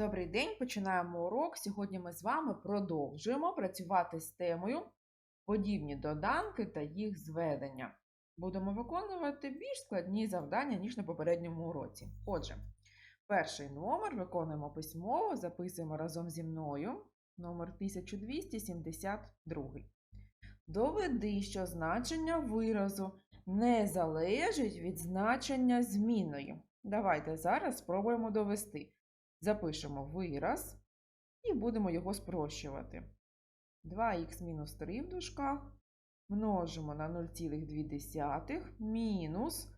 Добрий день, починаємо урок. Сьогодні ми з вами продовжуємо працювати з темою подібні доданки та їх зведення. Будемо виконувати більш складні завдання, ніж на попередньому уроці. Отже, перший номер виконуємо письмово, записуємо разом зі мною. Номер 1272. Доведи, що значення виразу не залежить від значення змінної. Давайте зараз спробуємо довести. Запишемо вираз і будемо його спрощувати. 2х мінус 3 в дужках множимо на 0,2 мінус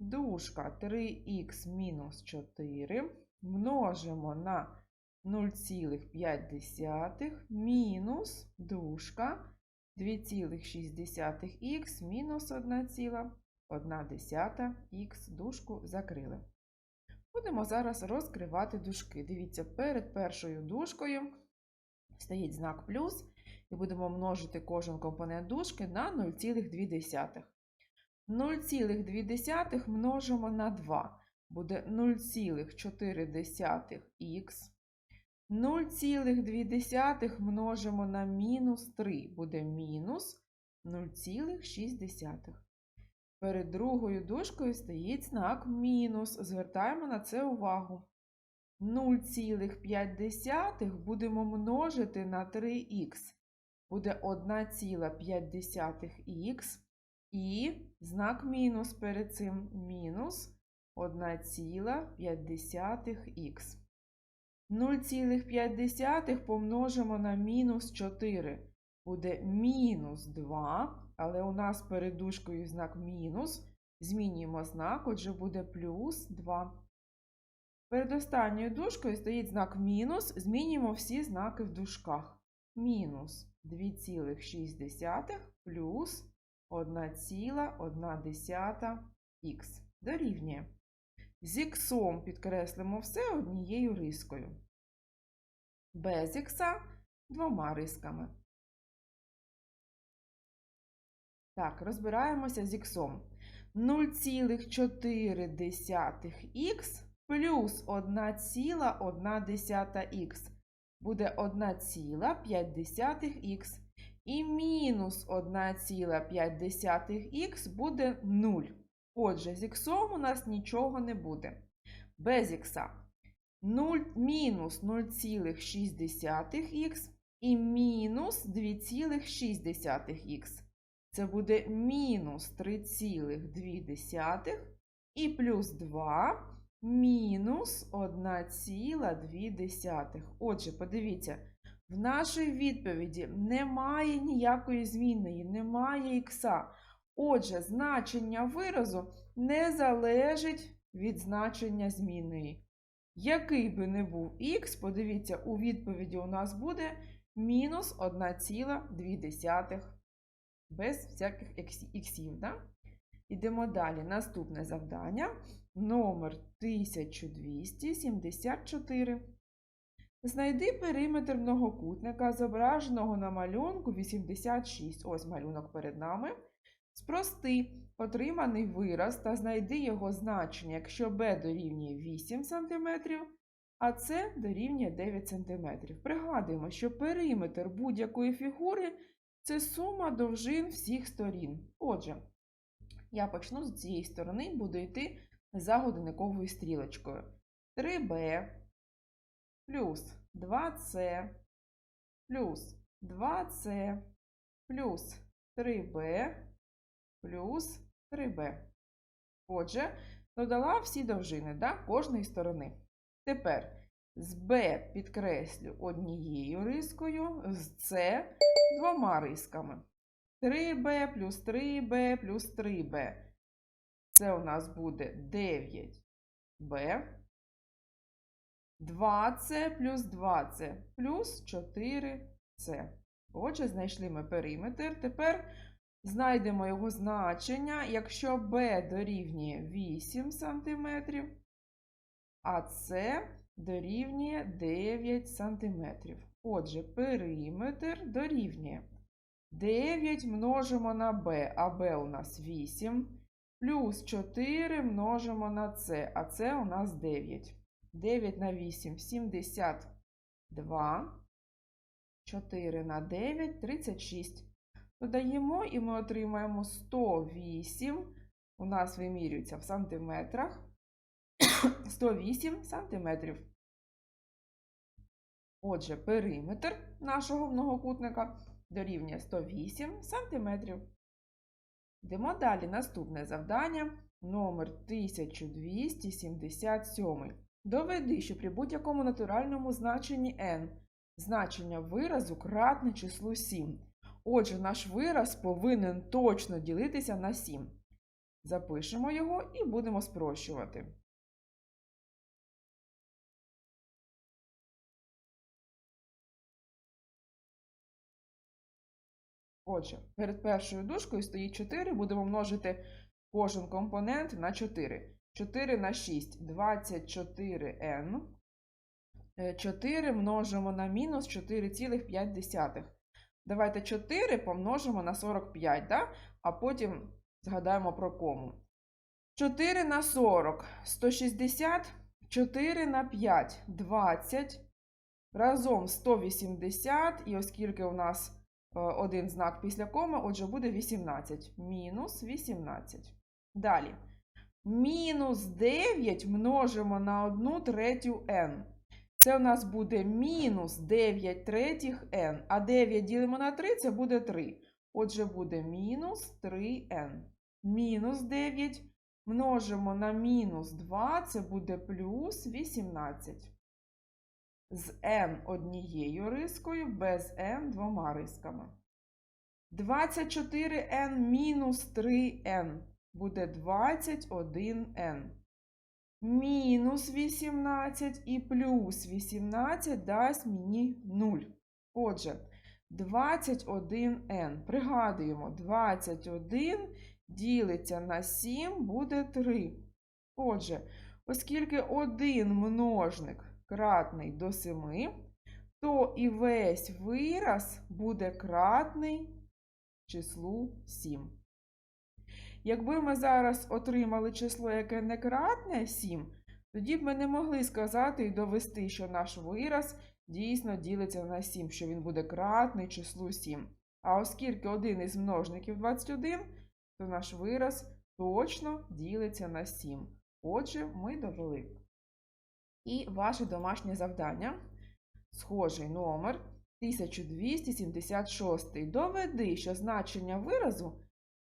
дужка 3х мінус 4 множимо на 0,5 мінус дужка 2,6х мінус 1,1х дужку закрили. Будемо зараз розкривати дужки. Дивіться, перед першою дужкою стоїть знак плюс, і будемо множити кожен компонент дужки на 0,2. 0,2 множимо на 2. Буде 0,4х. 0,2 множимо на мінус 3. Буде мінус 0,6. Перед другою дужкою стоїть знак мінус. Звертаємо на це увагу. 0,5 будемо множити на 3х. Буде 1,5х і знак мінус перед цим мінус 1,5х. 0,5 помножимо на мінус 4. Буде мінус 2 але у нас перед дужкою знак мінус. Змінюємо знак, отже, буде плюс 2. Перед останньою дужкою стоїть знак мінус. Змінюємо всі знаки в дужках. Мінус 2,6 плюс 1,1х дорівнює. З іксом підкреслимо все однією рискою. Без ікса двома рисками. Так, розбираємося з іксом. 0,4х плюс 1,1х буде 1,5х. І мінус 1,5х буде 0. Отже, з іксом у нас нічого не буде. Без ікса 0, мінус 0,6х і мінус 2,6х. Це буде мінус 3,2 і плюс 2 мінус 1,2. Отже, подивіться, в нашій відповіді немає ніякої змінної, немає ікса. Отже, значення виразу не залежить від значення змінної. Який би не був х, подивіться, у відповіді у нас буде мінус 1,2 без всяких іксів. Да? Ідемо далі. Наступне завдання номер 1274. Знайди периметр многокутника, зображеного на малюнку 86. Ось малюнок перед нами. Спрости отриманий вираз та знайди його значення, якщо b дорівнює 8 см, а С дорівнює 9 см. Пригадуємо, що периметр будь-якої фігури це сума довжин всіх сторін. Отже, я почну з цієї сторони, буду йти за годинниковою стрілочкою. 3b плюс 2c плюс 2c плюс 3b плюс 3b. Отже, додала всі довжини да, кожної сторони. Тепер з b підкреслю однією рискою, з c двома рисками. 3b плюс 3b плюс 3b. Це у нас буде 9b. 2c плюс 2c плюс 4c. Отже, знайшли ми периметр. Тепер знайдемо його значення, якщо b дорівнює 8 см, а c дорівнює 9 см. Отже, периметр дорівнює 9 множимо на b, а b у нас 8, плюс 4 множимо на c, а це у нас 9. 9 на 8 72. 4 на 9 36. Додаємо і ми отримаємо 108. У нас вимірюється в сантиметрах. 108 сантиметрів. Отже, периметр нашого многокутника дорівнює 108 сантиметрів. Йдемо далі. Наступне завдання номер 1277. Доведи, що при будь-якому натуральному значенні n значення виразу кратне числу 7. Отже, наш вираз повинен точно ділитися на 7. Запишемо його і будемо спрощувати. Отже, перед першою дужкою стоїть 4, будемо множити кожен компонент на 4. 4 на 6 24n. 4 множимо на мінус 4,5. Давайте 4 помножимо на 45, да? а потім згадаємо про кому. 4 на 40 160, 4 на 5 20. Разом 180, і оскільки у нас один знак після коми, отже, буде 18. Мінус 18. Далі. Мінус 9 множимо на 1 третю n. Це у нас буде мінус 9 третіх n. А 9 ділимо на 3, це буде 3. Отже, буде мінус 3n. Мінус 9 множимо на мінус 2, це буде плюс 18. З n однією рискою, без n двома рисками. 24n мінус 3n буде 21n. Мінус 18 і плюс 18 дасть мені 0. Отже, 21n. Пригадуємо, 21 ділиться на 7 буде 3. Отже, оскільки один множник кратний до 7, то і весь вираз буде кратний числу 7. Якби ми зараз отримали число, яке не кратне 7, тоді б ми не могли сказати і довести, що наш вираз дійсно ділиться на 7, що він буде кратний числу 7. А оскільки один із множників 21, то наш вираз точно ділиться на 7. Отже, ми довели. І ваше домашнє завдання. Схожий номер 1276. Доведи, що значення виразу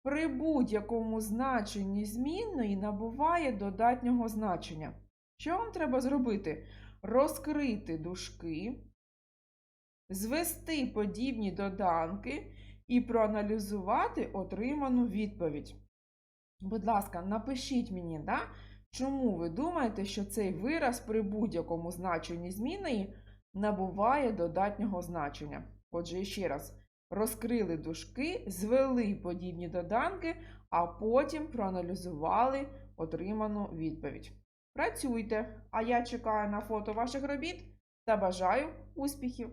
при будь-якому значенні змінної набуває додатнього значення. Що вам треба зробити? Розкрити дужки, звести подібні доданки і проаналізувати отриману відповідь. Будь ласка, напишіть мені, да, чому ви думаєте, що цей вираз при будь-якому значенні зміни набуває додатнього значення. Отже, ще раз, розкрили дужки, звели подібні доданки, а потім проаналізували отриману відповідь. Працюйте, а я чекаю на фото ваших робіт та бажаю успіхів!